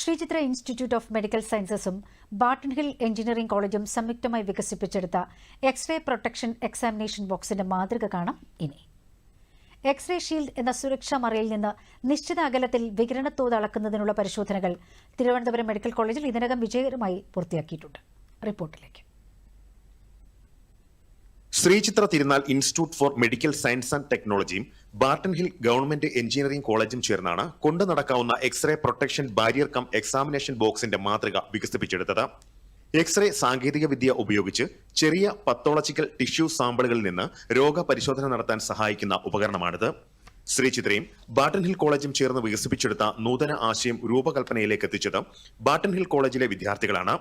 Sree Chitra institute of medical സയൻസസും Barton hill engineering കോളേജും സംയുക്തമായി വികസിപ്പിച്ചെടുത്ത എക്സ്റേ പ്രൊട്ടക്ഷൻ എക്സാമിനേഷൻ ബോക്സിന്റെ മാതൃക കാണാം ഇനി. എക്സ്റേ ഷീൽഡ് എന്ന സുരക്ഷാ മറയിൽ നിന്ന് നിശ്ചിത അകലത്തിൽ വികിരണത്തോത് അളക്കുന്നതിനുള്ള പരിശോധനകൾ തിരുവനന്തപുരം മെഡിക്കൽ കോളേജിൽ ഇതിനകം വിജയകരമായി പൂർത്തിയാക്കിയിട്ടുണ്ട്. റിപ്പോർട്ടിലേക്ക്. Sree Chitra Thirunal institute for medical science and ടെക്നോളജിയും ബാർട്ടൺ ഹിൽ ഗവൺമെന്റ് എഞ്ചിനീയറിംഗ് കോളേജും ചേർന്നാണ് കൊണ്ടു നടക്കാവുന്ന X-ray protection barrier cum examination ബോക്സിന്റെ മാതൃക വികസിപ്പിച്ചെടുത്തത്. എക്സ്റേ സാങ്കേതിക വിദ്യ ഉപയോഗിച്ച് ചെറിയ പത്തോളജിക്കൽ ടിഷ്യൂ സാമ്പിളുകളിൽ നിന്ന് രോഗപരിശോധന നടത്താൻ സഹായിക്കുന്ന ഉപകരണമാണിത്. ശ്രീചിത്രയും ബാട്ടൺ ഹിൽ കോളേജും ചേർന്ന് വികസിപ്പിച്ചെടുത്ത നൂതന ആശയം രൂപകൽപ്പനയിലേക്ക് എത്തിച്ചത് ബാട്ടൺ ഹിൽ കോളേജിലെ വിദ്യാർത്ഥികളാണ്.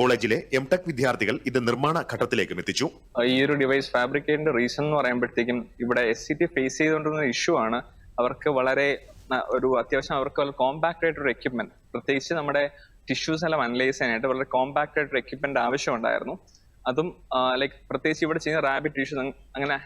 കോളേജിലെ എം ടെക് വിദ്യാർത്ഥികൾ ഇത് നിർമ്മാണ ഘട്ടത്തിലേക്കും എത്തിച്ചു. ഈ ഒരു ഡിവൈസ് ഫാബ്രിക്കേറ്റിന്റെ റീസൺ എന്ന് പറയുമ്പോഴത്തേക്കും ഇവിടെ എസ് സി ടി ഫേസ് ചെയ്തുകൊണ്ടിരുന്ന ഇഷ്യൂ ആണ്. അവർക്ക് വളരെ ഒരു അത്യാവശ്യം അവർക്ക് കോമ്പാക്ട് ആയിട്ടൊരു എക്യുപ്മെന്റ് പ്രത്യേകിച്ച് നമ്മുടെ ടിഷ്യൂസ് എല്ലാം അനലൈസ് ചെയ്യാനായിട്ട് വളരെ കോമ്പാക്ട് ആയിട്ടൊരു എക്യുപ്മെന്റ് ആവശ്യമുണ്ടായിരുന്നു. അതും ലൈക്ക് പ്രത്യേകിച്ച് ഇവിടെ ചെയ്യുന്ന റാബിറ്റ് ടിഷ്യൂസ് അങ്ങനെ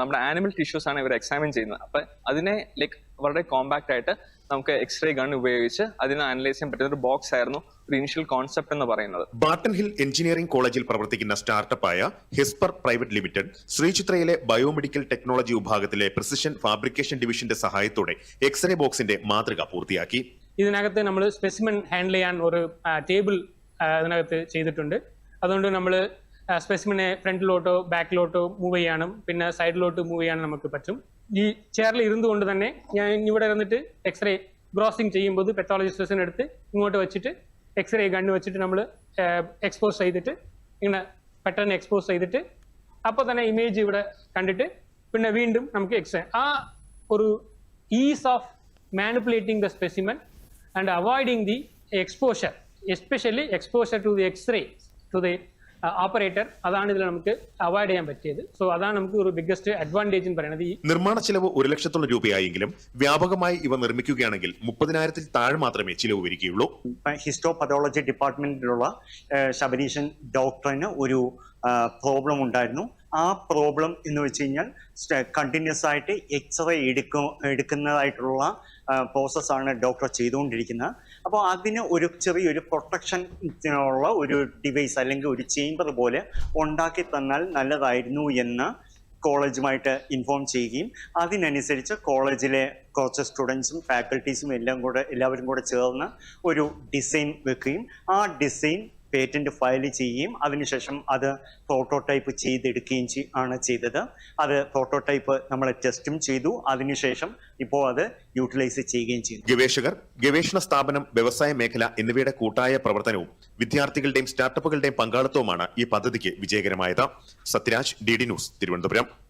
നമ്മുടെ ആനിമൽ ടിഷ്യൂസ് ആണ് ഇവർ എക്സാമിൻ ചെയ്യുന്നത്. അപ്പൊ അതിനെ ലൈക്ക് വളരെ കോമ്പാക്ട് ആയിട്ട് നമുക്ക് എക്സ്റേ ഗൺ ഉപയോഗിച്ച് അതിനെ അനലൈസ് ചെയ്യാൻ പറ്റുന്ന ഒരു ബോക്സ് ആയിരുന്നു ഒരു ഇനിഷ്യൽ കോൺസെപ്റ്റ് എന്ന് പറയുന്നത്. ബാട്ടൺ ഹിൽ എഞ്ചിനീയറിംഗ് കോളേജിൽ പ്രവർത്തിക്കുന്ന സ്റ്റാർട്ടപ്പായ ഹിസ്പർ പ്രൈവറ്റ് ലിമിറ്റഡ് ശ്രീചിത്രയിലെ ബയോമെഡിക്കൽ ടെക്നോളജി വിഭാഗത്തിലെ പ്രിസിഷൻ ഫാബ്രിക്കേഷൻ ഡിവിഷന്റെ സഹായത്തോടെ എക്സ്റേ ബോക്സിന്റെ മാതൃക പൂർത്തിയാക്കി. ഇതിനകത്ത് നമ്മൾ സ്പെസിമെൻ ഹാൻഡിൽ ചെയ്യാൻ ഒരു ടേബിൾ ഇതിനകത്ത് ചെയ്തിട്ടുണ്ട്. അതുകൊണ്ട് നമ്മൾ സ്പെസിമിനെ ഫ്രണ്ടിലോട്ടോ ബാക്കിലോട്ടോ മൂവ് ചെയ്യാനും പിന്നെ സൈഡിലോട്ട് മൂവ് ചെയ്യാനും നമുക്ക് പറ്റും. ഈ ചെയറിൽ ഇരുന്നുകൊണ്ട് തന്നെ ഞാൻ ഇവിടെ ഇരുന്നിട്ട് എക്സ്റേ ഗ്രോസിങ് ചെയ്യുമ്പോൾ പെത്തോളജിസ്റ്റിനെ എടുത്ത് ഇങ്ങോട്ട് വെച്ചിട്ട് എക്സ്റേ ഗണ്ണ് വെച്ചിട്ട് നമ്മൾ എക്സ്പോസ് ചെയ്തിട്ട് ഇങ്ങനെ പെട്ടെന്ന് എക്സ്പോസ് ചെയ്തിട്ട് അപ്പോൾ തന്നെ ഇമേജ് ഇവിടെ കണ്ടിട്ട് പിന്നെ വീണ്ടും നമുക്ക് എക്സ്റേ ആ ഒരു ease of manipulating the specimen and avoiding the exposure especially exposure to the X-ray to the operator അതാണ് ഇതിൽ നമുക്ക് അവോയ്ഡ് ചെയ്യാൻ പറ്റിയത്. സോ അതാണ് നമുക്ക് ഒരു ബിഗ്ഗസ്റ്റ് അഡ്വാന്റേജ് എന്ന് പറയുന്നത് ഈ നിർമ്മാണ ചിലവ് ഒരു ലക്ഷത്തോളം രൂപയായെങ്കിലും വ്യാപകമായി ഇവ നിർമ്മിക്കുകയാണെങ്കിൽ മുപ്പതിനായിരത്തിൽ താഴെ മാത്രമേ ചിലവ് വരികയുള്ളൂ. ഹിസ്റ്റോ പതോളജി ഡിപ്പാർട്ട്മെന്റിലുള്ള ശബരീശൻ ഡോക്ടറിന് ഒരു പ്രോബ്ലം ഉണ്ടായിരുന്നു. ആ പ്രോബ്ലം എന്ന് വെച്ച് കഴിഞ്ഞാൽ കണ്ടിന്യൂസ് ആയിട്ട് എക്സ്റേ എടുക്കും എടുക്കുന്നതായിട്ടുള്ള പ്രോസസ്സാണ് ഡോക്ടർ ചെയ്തുകൊണ്ടിരിക്കുന്നത്. അപ്പോൾ അതിന് ഒരു ചെറിയൊരു പ്രൊട്ടക്ഷൻ ഉള്ള ഒരു ഡിവൈസ് അല്ലെങ്കിൽ ഒരു ചേംബർ പോലെ ഉണ്ടാക്കി തന്നാൽ നല്ലതായിരുന്നു എന്ന് കോളേജുമായിട്ട് ഇൻഫോം ചെയ്യുകയും അതിനനുസരിച്ച് കോളേജിലെ കുറച്ച് സ്റ്റുഡൻസും ഫാക്കൽറ്റീസും എല്ലാം കൂടെ എല്ലാവരും കൂടെ ചേർന്ന് ഒരു ഡിസൈൻ വെക്കുകയും ആ ഡിസൈൻ പേറ്റന്റ് ഫയൽ ചെയ്യുകയും അതിനുശേഷം അത് പ്രോട്ടോടൈപ്പ് ചെയ്തെടുക്കുകയും ചെയ്- ആണ് ചെയ്തത്. അത് പ്രോട്ടോടൈപ്പ് നമ്മൾ ടെസ്റ്റും ചെയ്തു. അതിനുശേഷം ഇപ്പോൾ അത് യൂട്ടിലൈസ് ചെയ്യുകയും ചെയ്തു. ഗവേഷകർ ഗവേഷണ സ്ഥാപനം വ്യവസായ മേഖല എന്നിവയുടെ കൂട്ടായ പ്രവർത്തനവും വിദ്യാർത്ഥികളുടെയും സ്റ്റാർട്ടപ്പുകളുടെയും പങ്കാളിത്തവുമാണ് ഈ പദ്ധതിക്ക് വിജയകരമായത്. Sathyaraj D D news Thiruvananthapuram.